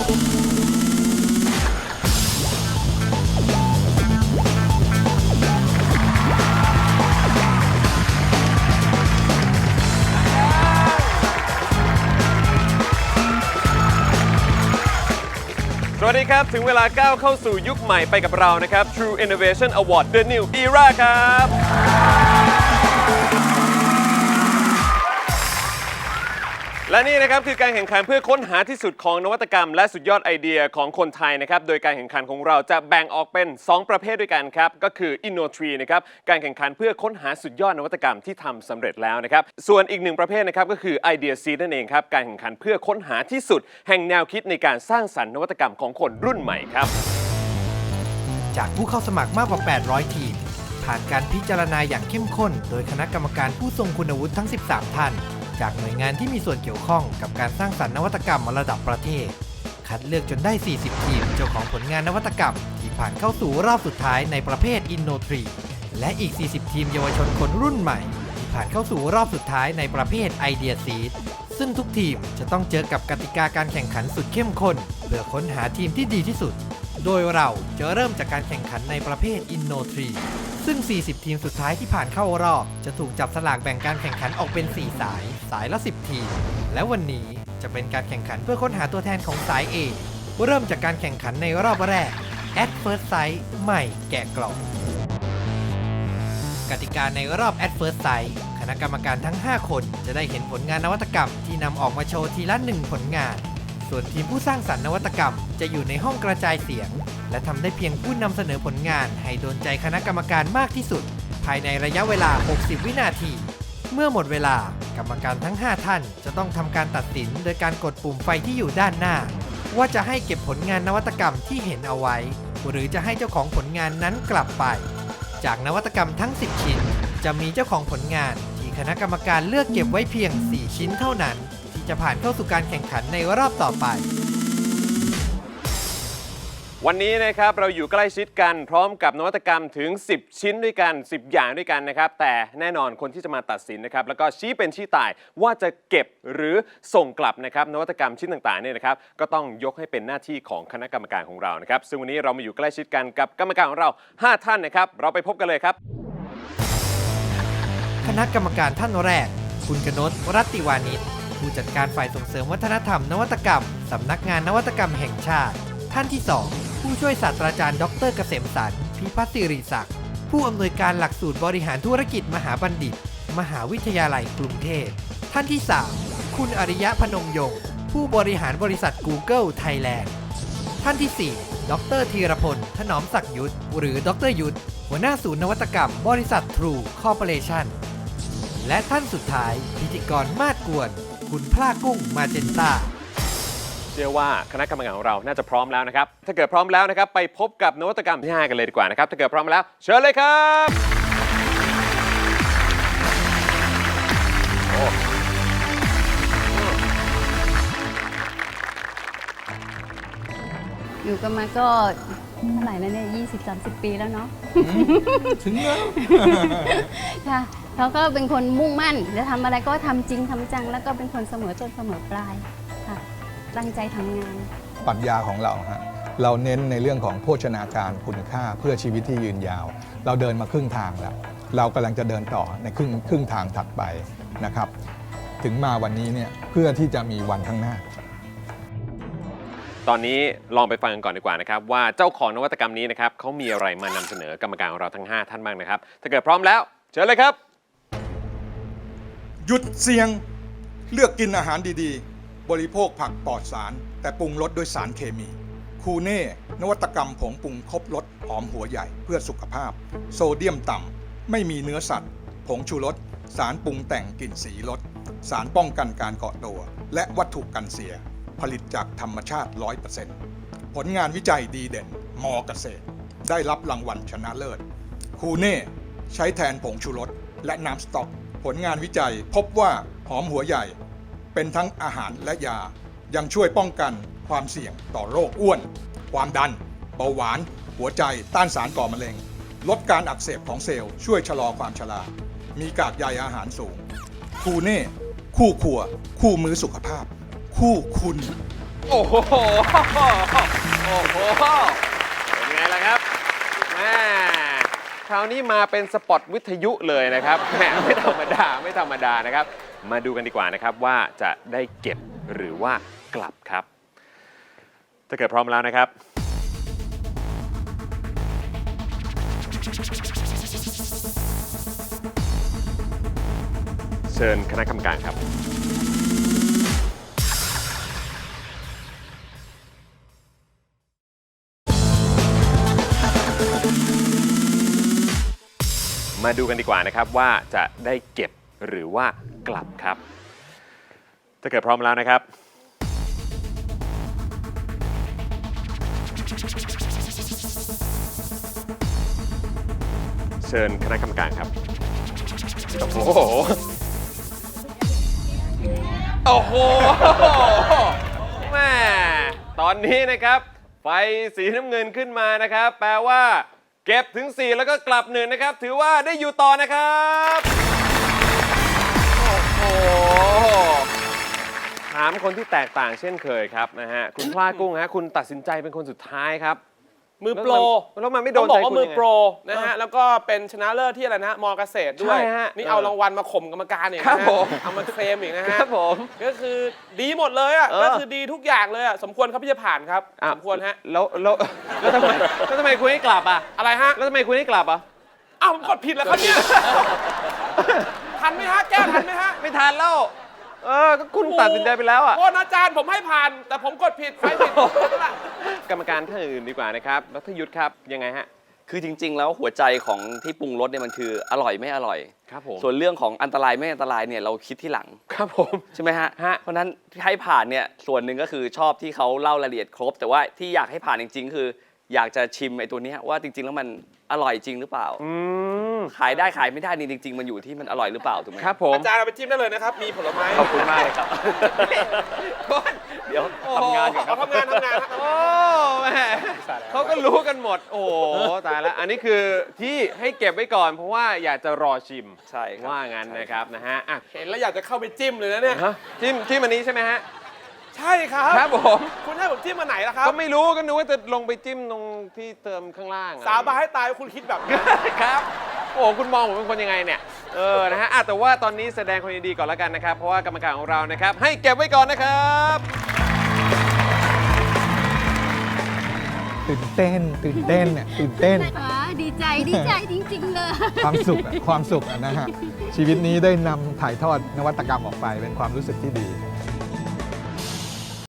สวัสดีครับ ถึงเวลาก้าวเข้าสู่ยุคใหม่ไปกับเรานะครับ True Innovation Award The New Era ครับ และนี่นะครับคือการแข่งขันเพื่อค้นหาที่สุดของนวัตกรรม และสุดยอดไอเดียของคนไทยนะครับ โดยการแข่งขันของเราจะแบ่งออกเป็น 2 ประเภทด้วยกันครับ ก็คือ InnoTree นะครับ การแข่งขันเพื่อค้นหาสุดยอดนวัตกรรมที่ทำสำเร็จแล้วนะครับ ส่วนอีกหนึ่งประเภทนะครับก็คือ Idea Seed นั่นเองครับ การแข่งขันเพื่อค้นหาที่สุด แห่งแนวคิดในการสร้างสรรค์นวัตกรรมของคนรุ่นใหม่ครับ จากผู้เข้าสมัครมากกว่า 800 ทีม ผ่านการพิจารณาอย่างเข้มข้น โดยคณะกรรมการผู้ทรงคุณวุฒิทั้ง 13 ท่าน จากหน่วยงานที่มีส่วนเกี่ยวข้องกับการสร้างสรรค์นวัตกรรมระดับประเทศ คัดเลือกจนได้ 40 ทีมเจ้าของผลงานนวัตกรรม ที่ผ่านเข้าสู่รอบสุดท้ายในประเภท Inno3 และอีก 40 ทีมเยาวชนคนรุ่นใหม่ ที่ผ่านเข้าสู่รอบสุดท้ายในประเภท Idea Seed ซึ่งทุกทีมจะต้องเจอกับกติกาการแข่งขันสุดเข้มข้นเพื่อค้นหาทีมที่ดีที่สุด โดยเราจะเริ่มจากการแข่งขันในประเภท Inno 3 ซึ่ง 40 ทีมสุดท้ายที่ผ่านเข้ารอบ จะถูกจับสลากแบ่งการแข่งขันออกเป็น 4 สาย สายละ 10 ทีม และวันนี้จะเป็นการแข่งขันเพื่อค้นหาตัวแทนของสาย A เริ่มจากการแข่งขันในรอบแรก At First Sight ใหม่แกะกล่องกติกาในรอบ At First Sight คณะกรรมการทั้ง 5 คนจะได้เห็นผลงานนวัตกรรมที่นำออกมาโชว์ทีละหนึ่งผลงาน ส่วนทีมผู้สร้างสรรค์นวัตกรรม จะอยู่ในห้องกระจายเสียง และทำได้เพียงผู้นำเสนอผลงาน ให้โดนใจคณะกรรมการมากที่สุด ภายในระยะเวลา 60 วินาที เมื่อหมดเวลากรรมการทั้ง 5 ท่าน จะต้องทำการตัดสิน โดยการกดปุ่มไฟที่อยู่ด้านหน้า ว่าจะให้เก็บผลงานนวัตกรรมที่เห็นเอาไว้ หรือจะให้เจ้าของผลงานนั้นกลับไป จากนวัตกรรมทั้ง 10 ชิ้น จะมีเจ้าของผลงานที่คณะกรรมการเลือกเก็บไว้เพียง 4 ชิ้นเท่านั้น จะผ่านเข้าสู่การแข่งขันในรอบต่อไป วันนี้นะครับเราอยู่ใกล้ชิดกันพร้อมกับนวัตกรรมถึง 10 ชิ้นด้วยกัน 10 อย่างด้วยกันนะครับ แต่แน่นอนคนที่จะมาตัดสินนะครับ แล้วก็ชี้เป็นชี้ตายว่าจะเก็บหรือส่งกลับนะครับ นวัตกรรมชิ้นต่างๆเนี่ยนะครับ ก็ต้องยกให้เป็นหน้าที่ของคณะกรรมการของเรานะครับ ซึ่งวันนี้เรามาอยู่ใกล้ชิดกันกับกรรมการของเรา 5 ท่านนะครับ เราไปพบกันเลยครับ คณะกรรมการท่านแรก คุณกนศรัตติวานิช ผู้จัดการฝ่ายส่งเสริมวัฒนธรรม นวัตกรรม สำนักงานนวัตกรรมแห่งชาติ ท่านที่ 2 ผู้ช่วยศาสตราจารย์ดรเกษมสันพิพัฒน์สิริศักดิ์ผู้อำนวยการหลักสูตรบริหารธุรกิจมหาบัณฑิต มหาวิทยาลัยกรุงเทพ ท่านที่ 3 คุณอริยะพนมยงค์ผู้บริหารบริษัท Google Thailand ท่านที่ 4 ดรธีรพล ถนอมศักดิ์ยุทธ หรือ ดรยุทธ หัวหน้าศูนย์นวัตกรรม บริษัท True Corporation และท่านสุดท้าย พิธีกรมาดกวน คุณพลากุ้งมาเจนตาเชื่อว่าคณะกรรมการของเราน่าจะพร้อมแล้วนะครับ ถ้าเกิดพร้อมแล้วนะครับ ไปพบกับนวัตกรรมที่5กันเลยดีกว่านะครับ ถ้าเกิดพร้อมแล้ว เชิญเลยครับโอ้อยู่กันมาก็เท่าไหร่แล้วเนี่ยยี่สิบสามสิบปีแล้วเนาะ ถึงแล้ว ค่ะเขาก็เป็นคนมุ่งมั่นจะทำอะไรก็ทำจริงทำจัง แล้วก็เป็นคนเสมอต้นเสมอปลายค่ะตั้งใจทำงานปรัชญาของเราฮะเราเน้นในเรื่องของโภชนาการคุณค่าเพื่อชีวิตที่ยืนยาว เราเดินมาครึ่งทางแล้ว เรากำลังจะเดินต่อในครึ่งครึ่งทางถัดไปนะครับ ถึงมาวันนี้เนี่ยเพื่อที่จะมีวันข้างหน้า ตอนนี้ลองไปฟังกันก่อนดีกว่านะครับว่าเจ้าของนวัตกรรมนี้นะครับเขามีอะไรมานำเสนอกรรมการของเราทั้ง 5 ท่านบ้างนะครับ ถ้าเกิดพร้อมแล้ว เชิญเลยครับ หยุดเสี่ยงเลือกกินอาหารดีๆ บริโภคผักปลอดสาร แต่ปรุงรสด้วยสารเคมี คูเน่ นวัตกรรมผงปรุงครบรสหอมหัวใหญ่เพื่อสุขภาพ โซเดียมต่ำ ไม่มีเนื้อสัตว์ ผงชูรส สารปรุงแต่งกลิ่นสีรส สารป้องกันการเกาะตัว และวัตถุกันเสีย ผลิตจากธรรมชาติ 100%ผลงานวิจัยดีเด่น มอเกษตร ได้รับรางวัลชนะเลิศ คูเน่ ใช้แทนผงชูรสและน้ำสต๊อก ผลงานวิจัย พบว่าหอมหัวใหญ่ เป็นทั้งอาหารและยา ยังช่วยป้องกันความเสี่ยงต่อโรคอ้วน ความดัน เบาหวาน หัวใจต้านสารก่อมะเร็ง ลดการอักเสบของเซลล์ช่วยชะลอความชรามีกากใยอาหารสูง คูเน่ คู่ครัว คู่มือสุขภาพ คู่คุณ โอ้โห โอ้โห เป็นไงล่ะครับแม่ คราวนี้มาเป็นสปอตวิทยุเลยนะครับแหมไม่ธรรมดาไม่ธรรมดานะครับ มาดูกันดีกว่านะครับว่าจะได้เก็บหรือว่ากลับครับ ถ้าเกิดพร้อมแล้วนะครับ เชิญคณะกรรมการครับ มาดูกันดีกว่านะครับว่าจะได้เก็บหรือว่ากลับครับ ถ้าเกิดพร้อมแล้วนะครับ เชิญคณะกรรมการครับ โอ้โห โอ้โหแม่ตอนนี้นะครับ ไฟสีน้ำเงินขึ้นมานะครับ แปลว่า เก็บถึง 4 แล้วก็กลับหนึ่งนะครับ ถือว่าได้อยู่ต่อนะครับ โอ้โห ถามคนที่แตกต่างเช่นเคยครับนะฮะ คุณพลากุ้งฮะ คุณตัดสินใจเป็นคนสุดท้ายครับ มือโปรแล้วมันไม่โดต้อนงบใจอกว่าคุณมือยังไงโปรนะฮะแล้วก็เป็นชนะเลิศที่อะไรนะฮะมอเกษตรด้วย ใช่ฮะนี่เออเอารางวัลมาข่มกรรมการเนี่ยครับนะฮะผม เอามาเคลมอีกนะฮะครับผม ก็คือดีหมดเลยอะเออ ก็คือดีทุกอย่างเลยอะสมควรครับที่จะผ่านครับอะสมควรฮะแล้วแล้วแล้วทำไมแล้วทำไมคุณให้กลับอะอะไรฮะแล้วทำไมคุณให้กลับอะ อ้าวผมกดผิดแล้วครับเนี่ยทันไหมฮะแก้ทันไหมฮะ ไม่ทันแล้ว เออก็คุณตัดสินใจไปแล้วอะ โทษนะอาจารย์ผมให้ผ่าน แต่ผมกดผิดไฟผิดกรรมการท่านอื่นดีกว่านะครับรัฐยุทธ์ครับยังไงฮะ คือจริง ๆ แล้วหัวใจของที่ปรุงรสเนี่ยมันคืออร่อยไม่อร่อย ครับผมส่วนเรื่องของอันตรายไม่อันตรายเนี่ยเราคิดที่หลัง ครับผม ใช่ไหมฮะ ฮะ เพราะฉะนั้นที่ให้ผ่านเนี่ยส่วนหนึ่งก็คือชอบที่เขาเล่ารายละเอียดครบ แต่ว่าที่อยากให้ผ่านจริง ๆ คือ อยากจะชิมไอ้ตัวเนี้ยว่าจริง ๆ แล้วมันอร่อยจริงหรือเปล่า อืม ขายได้ขายไม่ได้นี่จริง ๆ มันอยู่ที่มันอร่อยหรือเปล่าถูกไหมครับผมอาจารย์เอาไปจิ้มได้เลยนะครับ มีผลไม้ขอบคุณมากเลยครับ เดี๋ยวทำงานก่อนคเอารับ ทำงานทำงานฮะโอ้แม่เขาก็รู้กันหมด โอ้โหตายแล้ว อันนี้คือที่ให้เก็บไว้ก่อนเพราะว่าอยากจะรอชิมใช่ครับ ว่างั้นนะครับนะฮะอะเห็นแล้วอยากจะเข้าไปจิ้มเลยนะเนี่ย ฮะจิ้มจิ้มอันนี้ใช่ไหมฮะ ใช่ครับ ครับผม คุณให้ผมจิ้มมาไหนล่ะครับ ก็ไม่รู้ก็นึกว่าจะลงไปจิ้มตรงที่เติมข้างล่างอะสาบานให้ตายว่าคุณคิดแบบนี้ ครับ โอ้คุณมองผมเป็นคนยังไงเนี่ยเออนะฮะอะแต่ว่าตอนนี้แสดงความยินดีก่อนแล้วกันนะครับ เพราะว่ากรรมการของเรานะครับ ให้เก็บไว้ก่อนนะครับตื่นเต้น ตื่นเต้นเนี่ยตื่นเต้น อ๋อดีใจดีใจจริง ๆ เลย ความสุขอะความสุขอะนะฮะ ชีวิตนี้ได้นำถ่ายทอดนวัตกรรมออกไปเป็นความรู้สึกที่ดี